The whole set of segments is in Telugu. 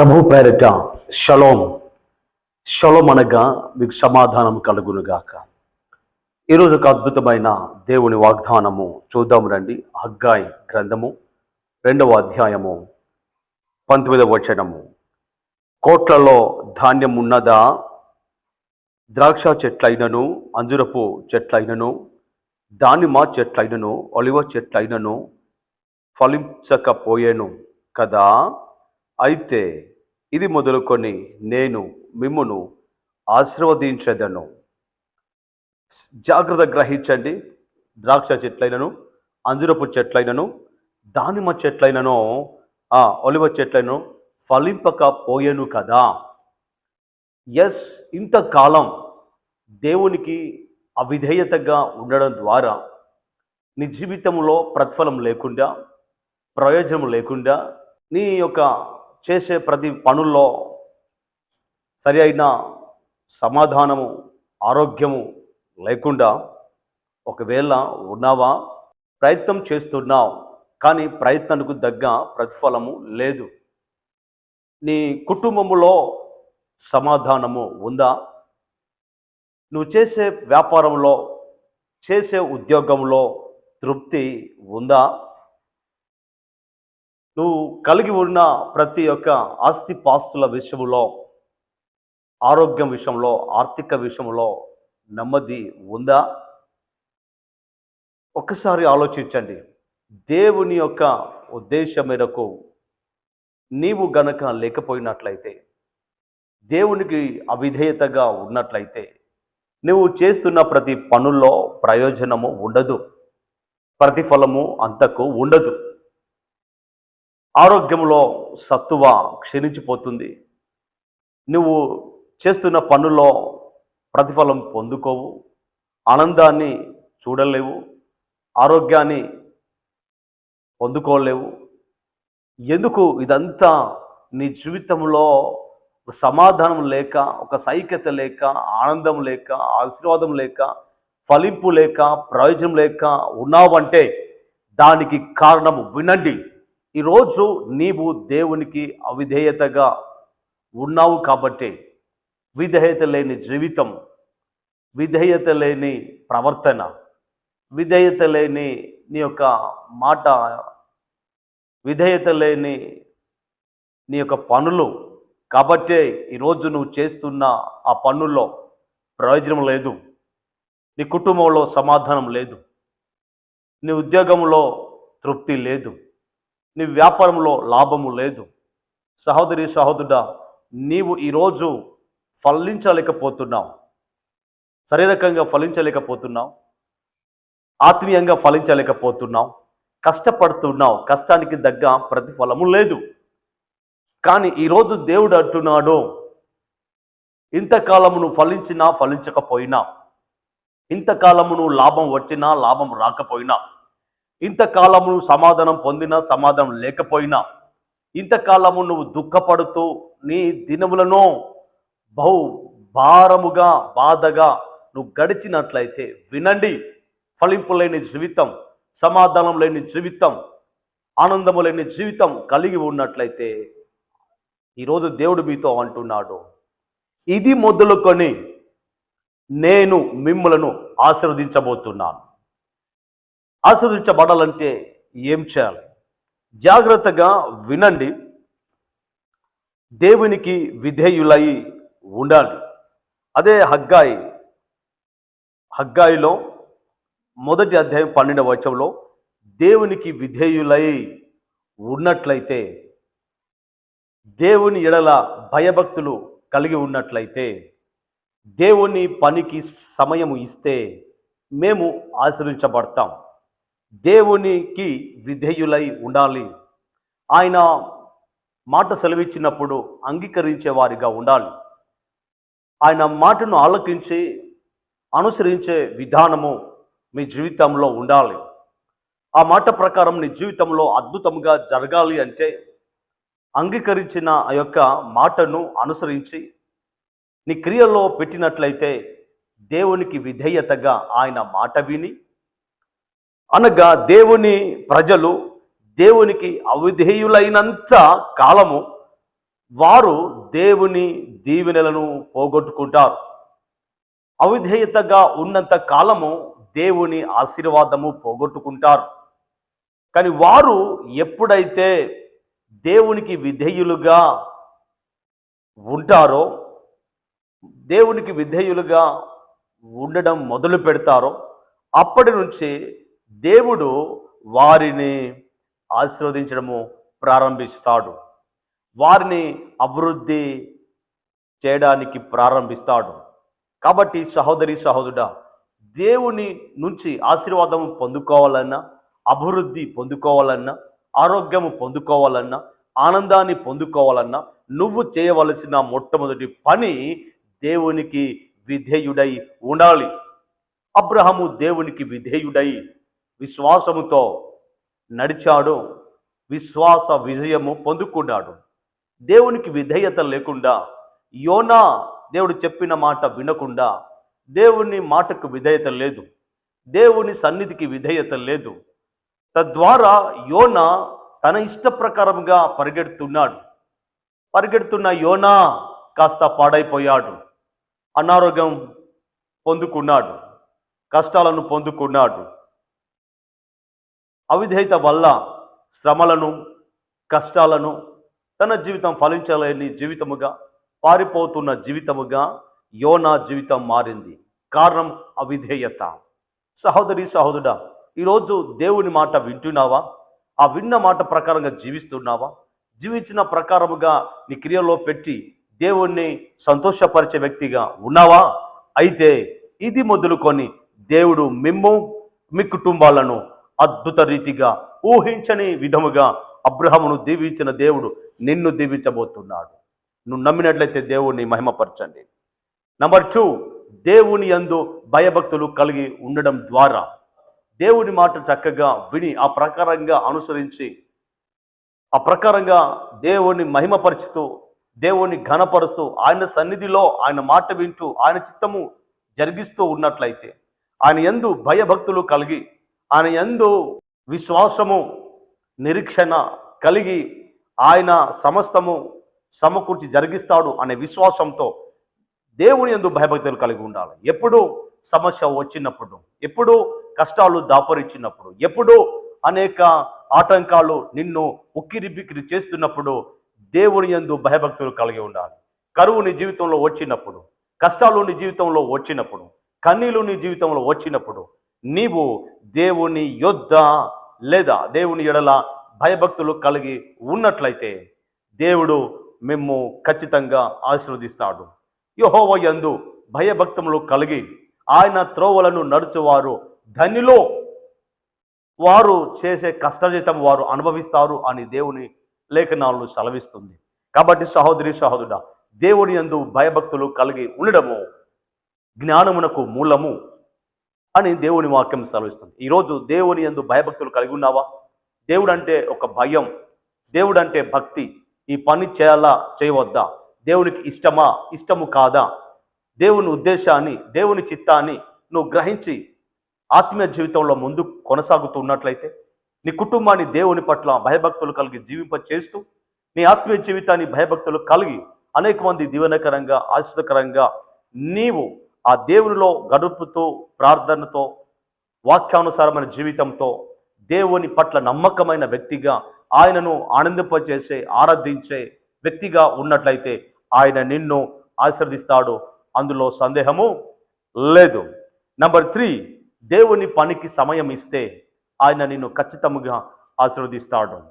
ప్రభు పేరిట షలోం. షలోం అనగా మీకు సమాధానం కలుగునుగాక. ఈరోజు ఒక అద్భుతమైన దేవుని వాగ్దానము చూద్దాం రండి. హగ్గాయ్ గ్రంథము రెండవ అధ్యాయము పంతొమ్మిదవ వచనము. కోట్లలో ధాన్యం ఉన్నదా? ద్రాక్ష చెట్లైనను అంజురపు చెట్లైనను దానిమ్మ చెట్లైనను ఒలివ చెట్లైనను ఫలించకపోయేను కదా? అయితే ఇది మొదలుకొని నేను మిమ్మును ఆశీర్వదించదను. జాగ్రత్త గ్రహించండి. ద్రాక్ష చెట్లైనను అంజురపు చెట్లైనను దానిమ్మ చెట్లైనను ఒలివ ఒలివ ఫలింపక ఫలింపకపోయేను కదా. ఎస్ ఇంతకాలం దేవునికి అవిధేయతగా ఉండడం ద్వారా నీ జీవితంలో ప్రతిఫలం లేకుండా ప్రయోజనం లేకుండా నీ యొక్క చేసే ప్రతి పనుల్లో సరి అయిన సమాధానము ఆరోగ్యము లేకుండా ఒకవేళ ఉన్నావా? ప్రయత్నం చేస్తున్నావు కానీ ప్రయత్నానికి తగ్గ ప్రతిఫలము లేదు. నీ కుటుంబములో సమాధానము ఉందా? నువ్వు చేసే వ్యాపారంలో చేసే ఉద్యోగంలో తృప్తి ఉందా? నువ్వు కలిగి ఉన్న ప్రతి ఒక్క ఆస్తి పాస్తుల విషయంలో ఆరోగ్యం విషయంలో ఆర్థిక విషయంలో నెమ్మది ఉందా? ఒక్కసారి ఆలోచించండి. దేవుని యొక్క ఉద్దేశం మేరకు నీవు గనక లేకపోయినట్లయితే దేవునికి అవిధేయతగా ఉన్నట్లయితే నువ్వు చేస్తున్న ప్రతి పనుల్లో ప్రయోజనము ఉండదు. ప్రతిఫలము అంతకు ఉండదు. ఆరోగ్యంలో సత్తువ క్షీణించిపోతుంది. నువ్వు చేస్తున్న పనుల్లో ప్రతిఫలం పొందుకోవు. ఆనందాన్ని చూడలేవు. ఆరోగ్యాన్ని పొందుకోలేవు. ఎందుకు ఇదంతా నీ జీవితంలో సమాధానం లేక ఒక సైక్యత లేక ఆనందం లేక ఆశీర్వాదం లేక ఫలింపు లేక ప్రయోజనం లేక ఉన్నావంటే దానికి కారణం వినండి. ఈరోజు నీవు దేవునికి అవిధేయతగా ఉన్నావు కాబట్టి విధేయత లేని జీవితం విధేయత లేని ప్రవర్తన విధేయత లేని నీ యొక్క మాట విధేయత లేని నీ యొక్క పనులు కాబట్టే ఈరోజు నువ్వు చేస్తున్న ఆ పనుల్లో ప్రయోజనం లేదు. నీ కుటుంబంలో సమాధానం లేదు. నీ ఉద్యోగంలో తృప్తి లేదు. నీ వ్యాపారంలో లాభము లేదు. సహోదరి సహోదరుడా నీవు ఈరోజు ఫలించలేకపోతున్నావు. శారీరకంగా ఫలించలేకపోతున్నావు. ఆత్మీయంగా ఫలించలేకపోతున్నావు. కష్టపడుతున్నావు. కష్టానికి తగ్గ ప్రతిఫలము లేదు. కానీ ఈరోజు దేవుడు అంటున్నాడు ఇంతకాలము నువ్వు ఫలించినా ఫలించకపోయినా ఇంతకాలము నువ్వు లాభం వచ్చినా లాభం రాకపోయినా ఇంతకాలము సమాధానం పొందినా సమాధానం లేకపోయినా ఇంతకాలము నువ్వు దుఃఖపడుతూ నీ దినములను బహు భారముగా బాధగా నువ్వు గడిచినట్లయితే వినండి. ఫలింపు లేని జీవితం సమాధానం లేని జీవితం ఆనందము లేని జీవితం కలిగి ఉన్నట్లయితే ఈరోజు దేవుడు మీతో అంటున్నాడు. ఇది మొదలుకొని నేను మిమ్మలను ఆశీర్వదించబోతున్నాను. ఆశీర్వదించబడాలంటే ఏం చేయాలి? జాగ్రత్తగా వినండి. దేవునికి విధేయులై ఉండాలి. అదే హగ్గాయి. హగ్గాయిలో మొదటి అధ్యాయం పన్నెండవ వచ్చంలో దేవునికి విధేయులై ఉన్నట్లయితే దేవుని ఎడల భయభక్తులు కలిగి ఉన్నట్లయితే దేవుని పనికి సమయము ఇస్తే మేము ఆశ్రయించబడతాం దేవునికి విధేయులై ఉండాలి. ఆయన మాట సెలవిచ్చినప్పుడు అంగీకరించే వారిగా ఉండాలి. ఆయన మాటను ఆలకించి అనుసరించే విధానము మీ జీవితంలో ఉండాలి. ఆ మాట ప్రకారం నీ జీవితంలో అద్భుతంగా జరగాలి అంటే అంగీకరించిన ఆ యొక్క మాటను అనుసరించి నీ క్రియలో పెట్టినట్లయితే దేవునికి విధేయతగా ఆయన మాట విని అనగా దేవుని ప్రజలు దేవునికి అవిధేయులైనంత కాలము వారు దేవుని దీవెనలను పోగొట్టుకుంటారు. అవిధేయతగా ఉన్నంత కాలము దేవుని ఆశీర్వాదము పోగొట్టుకుంటారు. కానీ వారు ఎప్పుడైతే దేవునికి విధేయులుగా ఉంటారో దేవునికి విధేయులుగా ఉండడం మొదలు పెడతారో అప్పటి నుంచి దేవుడు వారిని ఆశీర్వదించడము ప్రారంభిస్తాడు. వారిని అభివృద్ధి చేయడానికి ప్రారంభిస్తాడు. కాబట్టి సహోదరి సహోదరుడా దేవుని నుంచి ఆశీర్వాదం పొందుకోవాలన్నా అభివృద్ధి పొందుకోవాలన్నా ఆరోగ్యము పొందుకోవాలన్నా ఆనందాన్ని పొందుకోవాలన్నా నువ్వు చేయవలసిన మొట్టమొదటి పని దేవునికి విధేయుడై ఉండాలి. అబ్రహము దేవునికి విధేయుడై విశ్వాసముతో నడిచాడు విశ్వాస విజయము పొందుకున్నాడు. దేవునికి విధేయత లేకుండా యోనా దేవుడు చెప్పిన మాట వినకుండా దేవుని మాటకు విధేయత లేదు దేవుని సన్నిధికి విధేయత లేదు. తద్వారా యోన తన ఇష్ట ప్రకారంగా పరిగెడుతున్నాడు. పరిగెడుతున్న యోనా కాస్త పాడైపోయాడు అనారోగ్యం పొందుకున్నాడు కష్టాలను పొందుకున్నాడు. అవిధేయత వల్ల శ్రమలను కష్టాలను తన జీవితం ఫలించలేని జీవితముగా పారిపోతున్న జీవితముగా యోనా జీవితం మారింది. కారణం అవిధేయత. సహోదరి సహోదరుడా ఈరోజు దేవుని మాట వింటున్నావా? ఆ విన్న మాట ప్రకారంగా జీవిస్తున్నావా? జీవించిన ప్రకారముగా నీ క్రియలో పెట్టి దేవుణ్ణి సంతోషపరిచే వ్యక్తిగా ఉన్నావా? అయితే ఇది మొదలుకొని దేవుడు మిమ్ము మీ కుటుంబాలను అద్భుత రీతిగా ఊహించని విధముగా అబ్రహమును దీవించిన దేవుడు నిన్ను దీవించబోతున్నాడు. నువ్వు నమ్మినట్లయితే దేవుణ్ణి మహిమపరచండి. నంబర్ టూ దేవుని యందు భయభక్తులు కలిగి ఉండడం ద్వారా దేవుని మాట చక్కగా విని ఆ ప్రకారంగా అనుసరించి ఆ ప్రకారంగా దేవుని మహిమపరుచుతూ దేవుని ఘనపరుస్తూ ఆయన సన్నిధిలో ఆయన మాట వింటూ ఆయన చిత్తము జరిగిస్తూ ఉన్నట్లయితే ఆయన ఎందు భయభక్తులు కలిగి ఆయన ఎందు విశ్వాసము నిరీక్షణ కలిగి ఆయన సమస్తము సమకూర్చి జరిగిస్తాడు అనే విశ్వాసంతో దేవుని ఎందు భయభక్తులు కలిగి ఉండాలి. ఎప్పుడు సమస్య వచ్చినప్పుడు ఎప్పుడు కష్టాలు దాపరించినప్పుడు ఎప్పుడు అనేక ఆటంకాలు నిన్ను ఉక్కిరి బిక్కిరి చేస్తున్నప్పుడు దేవుని యందు భయభక్తులు కలిగి ఉండాలి. కరువు నీ జీవితంలో వచ్చినప్పుడు కష్టాలు నీ జీవితంలో వచ్చినప్పుడు కన్నీలు నీ జీవితంలో వచ్చినప్పుడు నీవు దేవుని యొద్ద లేదా దేవుని ఎడల భయభక్తులు కలిగి ఉన్నట్లయితే దేవుడు మేము ఖచ్చితంగా ఆశీర్వదిస్తాడు. యహోవ యందు భయభక్తములు కలిగి ఆయన త్రోవలను నడుచువారు ధనిలో. వారు చేసే కష్టజీతం వారు అనుభవిస్తారు అని దేవుని లేఖనాలను సెలవిస్తుంది. కాబట్టి సహోదరి సహోదరుడ దేవుని యందు భయభక్తులు కలిగి ఉండడము జ్ఞానమునకు మూలము అని దేవుని వాక్యం సెలవిస్తుంది. ఈరోజు దేవుని యందు భయభక్తులు కలిగి ఉన్నావా? దేవుడు అంటే ఒక భయం దేవుడు అంటే భక్తి. ఈ పని చేయాలా? చేయవద్దా? దేవునికి ఇష్టమా? ఇష్టము కాదా? దేవుని ఉద్దేశాన్ని దేవుని చిత్తాన్ని నువ్వు గ్రహించి ఆత్మీయ జీవితంలో ముందు కొనసాగుతూ ఉన్నట్లయితే నీ కుటుంబాన్ని దేవుని పట్ల భయభక్తులు కలిగి జీవింప చేస్తూ నీ ఆత్మీయ జీవితాన్ని భయభక్తులు కలిగి అనేక మంది దీవెనకరంగా ఆశ్రదకరంగా నీవు ఆ దేవునిలో గడుపుతూ ప్రార్థనతో వాక్యానుసారమైన జీవితంతో దేవుని పట్ల నమ్మకమైన వ్యక్తిగా ఆయనను ఆనందింపచేసే ఆరాధించే వ్యక్తిగా ఉన్నట్లయితే ఆయన నిన్ను ఆశీర్దిస్తాడు అందులో సందేహము లేదు. నంబర్ త్రీ దేవుని పనికి సమయం ఇస్తే ఆయన నిన్ను ఖచ్చితంగా ఆశీర్వదిస్తాడు.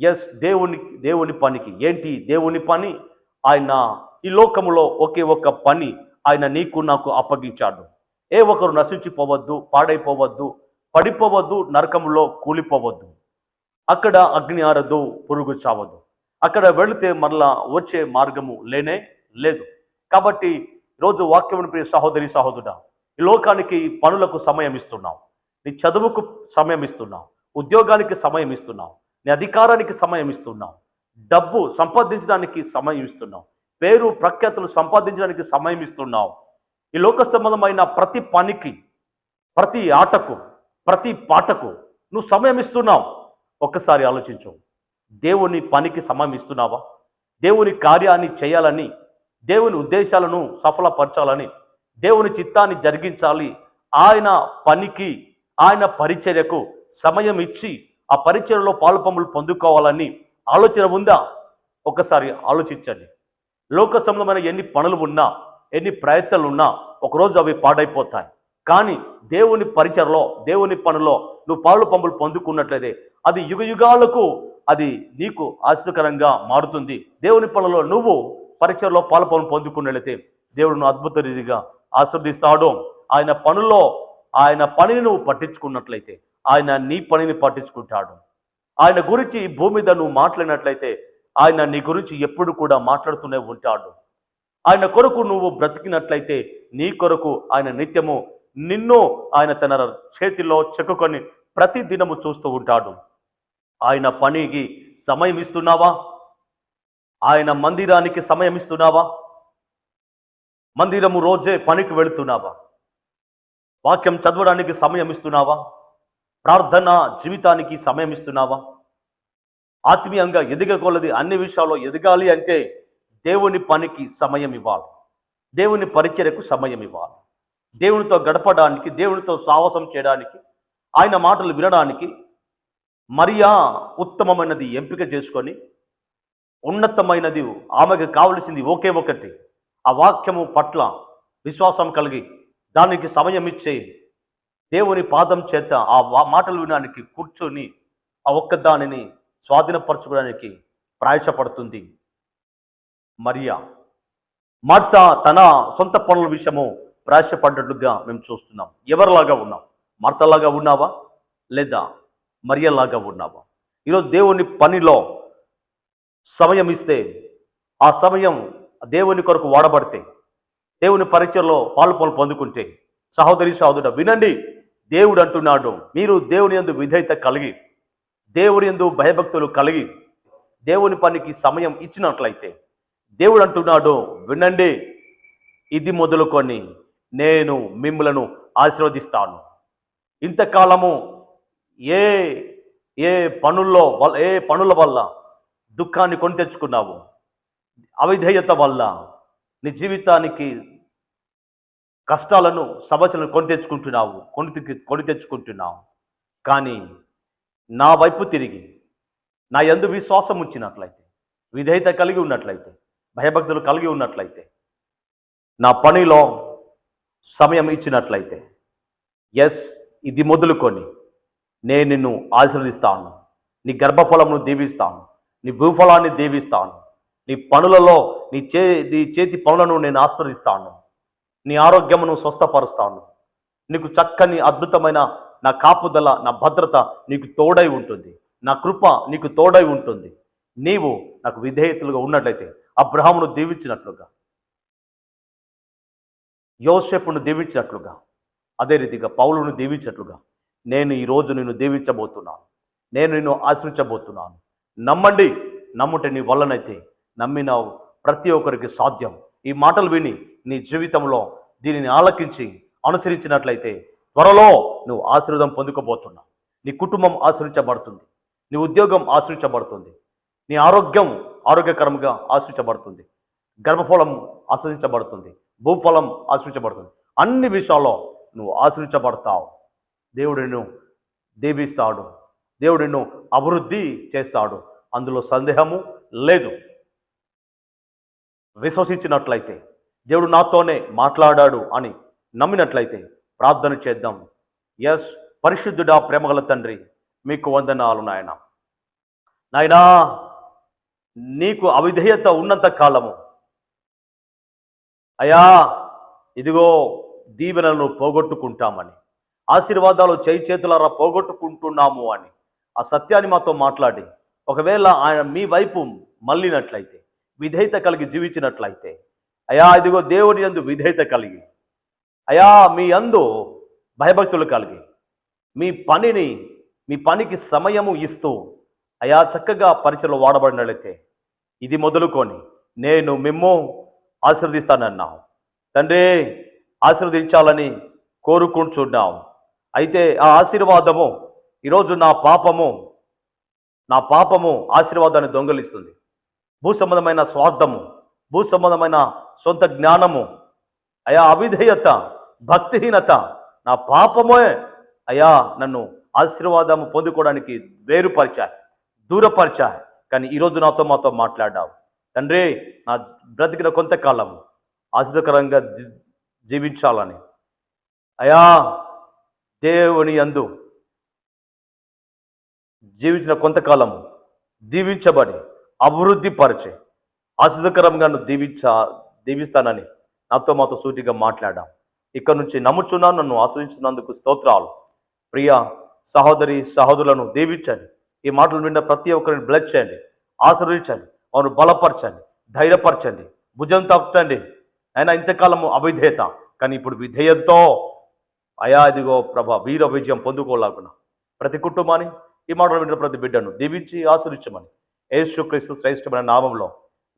ఎస్ దేవుని దేవుని పనికి. ఏంటి? దేవుని పని? ఆయన ఈ లోకములో ఒకే ఒక పని. ఆయన నీకు నాకు అప్పగించాడు. ఏ ఒకరు నశించిపోవద్దు పాడైపోవద్దు పడిపోవద్దు నరకంలో కూలిపోవద్దు. అక్కడ అగ్ని ఆరదు పురుగు చావదు. అక్కడ వెళితే మరలా వచ్చే మార్గము లేనే లేదు. కాబట్టి రోజు వాక్యం ప్రియ సహోదరి సహోదరుడ ఈ లోకానికి పనులకు సమయం ఇస్తున్నావు. నీ చదువుకు సమయం ఇస్తున్నావు. ఉద్యోగానికి సమయం ఇస్తున్నావు. నీ అధికారానికి సమయం ఇస్తున్నావు. డబ్బు సంపాదించడానికి సమయం ఇస్తున్నావు. పేరు ప్రఖ్యాతులు సంపాదించడానికి సమయం ఇస్తున్నావు. ఈ లోక సంబంధమైన ప్రతి పనికి ప్రతి ఆటకు ప్రతి పాటకు నువ్వు సమయం ఇస్తున్నావు. ఒక్కసారి ఆలోచించు. దేవుని పనికి సమయం ఇస్తున్నావా? దేవుని కార్యాన్ని చేయాలని దేవుని ఉద్దేశాలను సఫలపరచాలని దేవుని చిత్తాన్ని జరిగించాలి. ఆయన పనికి ఆయన పరిచర్యకు సమయం ఇచ్చి ఆ పరిచర్యలో పాలుపములు పొందుకోవాలని ఆలోచన ఉందా? ఒకసారి ఆలోచించండి. లోక సంబంధమైన ఎన్ని పనులు ఉన్నా ఎన్ని ప్రయత్నాలు ఉన్నా ఒకరోజు అవి పాడైపోతాయి. కానీ దేవుని పరిచయలో దేవుని పనులో నువ్వు పాలు పంపులు పొందుకున్నట్లయితే అది యుగ యుగాలకు అది నీకు ఆశ్చర్యకరంగా మారుతుంది. దేవుని పనులో నువ్వు పరిచయలో పాలు పనులు పొందుకున్నట్లయితే దేవుడు అద్భుత రీతిగా ఆశీర్దిస్తాడు ఆయన పనుల్లో ఆయన పనిని నువ్వు పట్టించుకున్నట్లయితే ఆయన నీ పనిని పట్టించుకుంటాడు. ఆయన గురించి భూమి మీద నువ్వు మాట్లాడినట్లయితే ఆయన నీ గురించి ఎప్పుడు కూడా మాట్లాడుతూనే ఉంటాడు. ఆయన కొరకు నువ్వు బ్రతికినట్లయితే నీ కొరకు ఆయన నిత్యము నిన్ను ఆయన తన చేతిలో చెక్కుకొని ప్రతి దినము చూస్తూ ఉంటాడు. ఆయన పనికి సమయం ఇస్తున్నావా? ఆయన మందిరానికి సమయం ఇస్తున్నావా? మందిరము రోజే పనికి వెళుతున్నావా? వాక్యం చదవడానికి సమయం ఇస్తున్నావా? ప్రార్థన జీవితానికి సమయం ఇస్తున్నావా? ఆత్మీయంగా ఎదగకొలది అన్ని విషయాల్లో ఎదగాలి అంటే దేవుని పనికి సమయం ఇవ్వాలి. దేవుని పరిచర్యకు సమయం ఇవ్వాలి. దేవునితో గడపడానికి దేవునితో సాహసం చేయడానికి ఆయన మాటలు వినడానికి మరియా ఉత్తమమైనది ఎంపిక చేసుకొని ఉన్నతమైనది ఆమెకు కావలసింది ఒకే ఒకటి. ఆ వాక్యము పట్ల విశ్వాసం కలిగి దానికి సమయం ఇచ్చే దేవుని పాదం చేత ఆ వా- మాటలు వినడానికి కూర్చొని ఆ ఒక్క దానిని స్వాధీనపరచుకోవడానికి ప్రాయశపడుతుంది మరియా మార్త తన సొంత పనుల విషయము ప్రాయశపడ్డట్లుగా మేము చూస్తున్నాం. ఎవరిలాగా ఉన్నాం? మార్తలాగా ఉన్నావా? లేదా మరియలాగా ఉన్నావా? ఈరోజు దేవుని పనిలో సమయం ఇస్తే ఆ సమయం దేవుని కొరకు వాడబడితే దేవుని పరిచయలో పాలు పనులు పొందుకుంటే సహోదరి సహోదరుడు వినండి దేవుడు అంటున్నాడు మీరు దేవుని యందు విధేయత కలిగి దేవుని ఎందు భయభక్తులు కలిగి దేవుని పనికి సమయం ఇచ్చినట్లయితే దేవుడు అంటున్నాడు వినండి ఇది మొదలుకొని నేను మిమ్మలను ఆశీర్వదిస్తాను. ఇంతకాలము ఏ ఏ పనుల్లో వల్ల ఏ పనుల వల్ల దుఃఖాన్ని కొని తెచ్చుకున్నావు? అవిధేయత వల్ల నీ జీవితానికి కష్టాలను సమస్యలను కొని తెచ్చుకుంటున్నావు కొని తె- కొని తెచ్చుకుంటున్నావు. కానీ నా వైపు తిరిగి నా యందు విశ్వాసం ఉంచినట్లయితే విధేయత కలిగి ఉన్నట్లయితే భయభక్తులు కలిగి ఉన్నట్లయితే నా పనిలో సమయం ఇచ్చినట్లయితే ఎస్ ఇది మొదలుకొని నేను నిన్ను ఆశీర్వదిస్తాను. నీ గర్భఫలమును దీవిస్తాను. నీ భూఫలాన్ని దీవిస్తాను. నీ పనులలో నీ చే నీ చేతి పనులను నేను ఆశ్రదిస్తాను నీ ఆరోగ్యమును స్వస్థపరుస్తాను. నీకు చక్కని అద్భుతమైన నా కాపుదల నా భద్రత నీకు తోడై ఉంటుంది. నా కృప నీకు తోడై ఉంటుంది. నీవు నాకు విధేయతలుగా ఉన్నట్లయితే అబ్రహామును దీవించినట్లుగా. యోసేపును దీవించినట్లుగా. అదే రీతిగా పౌలును దీవించినట్లుగా. నేను ఈరోజు నిన్ను దీవించబోతున్నాను. నేను నిన్ను ఆశ్రయించబోతున్నాను. నమ్మండి నమ్ముట నీ వల్లనైతే నమ్మిన ప్రతి ఒక్కరికి సాధ్యం. ఈ మాటలు విని నీ జీవితంలో దీనిని ఆలకించి అనుసరించినట్లయితే త్వరలో నువ్వు ఆశీర్వాదం పొందుకోబోతున్నావు. నీ కుటుంబం ఆశ్రయించబడుతుంది నీ ఉద్యోగం ఆశ్రయించబడుతుంది నీ ఆరోగ్యం ఆరోగ్యకరంగా ఆశ్రయించబడుతుంది గర్భఫలం ఆశ్రయించబడుతుంది భూఫలం ఆశ్రయించబడుతుంది అన్ని విషయాల్లో నువ్వు ఆశ్రయించబడతావు దేవుడిను దీవిస్తాడు. దేవుడిను అభివృద్ధి చేస్తాడు. అందులో సందేహము లేదు. విశ్వసించినట్లయితే దేవుడు నాతోనే మాట్లాడాడు అని నమ్మినట్లయితే ప్రార్థన చేద్దాం. ఎస్ పరిశుద్ధుడా ప్రేమగల తండ్రి మీకు వందనాలు నాయన. నాయనా నీకు అవిధేయత ఉన్నంత కాలము. అయా ఇదిగో దీవెనలను పోగొట్టుకుంటామని ఆశీర్వాదాలు చేయి చేతులారా పోగొట్టుకుంటున్నాము అని ఆ సత్యాన్ని మాతో మాట్లాడి ఒకవేళ ఆయన మీ వైపు మళ్ళినట్లయితే విధేయత కలిగి జీవించినట్లయితే అయా ఇదిగో దేవుని యందు విధేయత కలిగి అయా మీ అందు భయభక్తులు కలిగి. మీ పనిని మీ పనికి సమయము ఇస్తూ అయా చక్కగా పరిచయలో వాడబడినట్లయితే ఇది మొదలుకొని నేను మిమ్ము ఆశీర్వదిస్తానన్నావు. తండ్రి ఆశీర్వదించాలని కోరుకుంటున్నాం. అయితే ఆ ఆశీర్వాదము ఈరోజు నా పాపము నా పాపము ఆశీర్వాదాన్ని దొంగలిస్తుంది. భూ సంబంధమైన స్వార్థము భూ సంబంధమైన సొంత జ్ఞానము అయా అవిధేయత భక్తిహీనత నా పాపమే అయా నన్ను ఆశీర్వాదము పొందుకోవడానికి వేరుపరిచా దూరపరిచా కానీ ఈరోజు నాతో మాతో మాట్లాడావు. తండ్రి నా బ్రతికిన కొంతకాలము ఆశీర్వకరంగా జీవించాలని. అయా దేవుని యందు జీవించిన కొంతకాలము దీవించబడి అభివృద్ధి పరిచే ఆశీర్వకరంగా నువ్వు దీవించా దీవిస్తానని నాతో మాతో సూటిగా మాట్లాడాం. ఇక్కడ నుంచి నమ్ముచున్నాను నన్ను ఆశ్రయించినందుకు స్తోత్రాలు. ప్రియ సహోదరి సహోదరులను దీవించండి. ఈ మాటలు విన్న ప్రతి ఒక్కరిని బ్లెస్ చేయండి. ఆశ్రయించండి వారు బలపరచండి. ధైర్యపరచండి. భుజం తప్పండి అయినా ఇంతకాలము అవిధేయత. కానీ ఇప్పుడు విధేయతతో అయా ఇదిగో ప్రభ వీర విజయం పొందుకోలేకున్నా ప్రతి కుటుంబాన్ని ఈ మాటలు వింటున్న ప్రతి బిడ్డను దీవించి ఆశ్రయించమని యేసుక్రీస్తు శ్రేష్టమైన నామంలో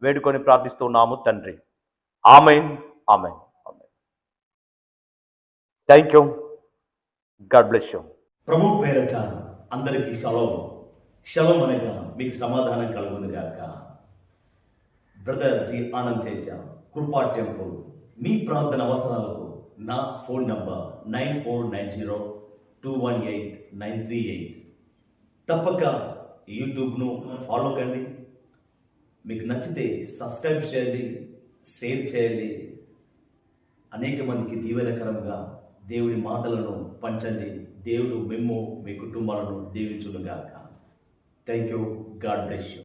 వేడుకొని ప్రార్థిస్తున్నాము తండ్రి. Amen. Amen amen thank you God bless you ప్రభు పేరట అందరికీ షలోం షలోం అనగా మీకు సమాధానం కలుగును గాక. బ్రదర్ జి ఆనంద్ తేజ కృపా టెంపుల్ మీ ప్రార్థన అవసరాలకు నా phone number nine four nine zero two one eight nine three eight. తప్పక యూట్యూబ్ను ఫాలో కండి. మీకు నచ్చితే సబ్స్క్రైబ్ చేయండి షేర్ చేయండి. అనేక మందికి దీవెనకరంగా దేవుడి మాటలను పంచండి. దేవుడు మేము మీ కుటుంబాలను దీవించునుగాక. Thank you God bless you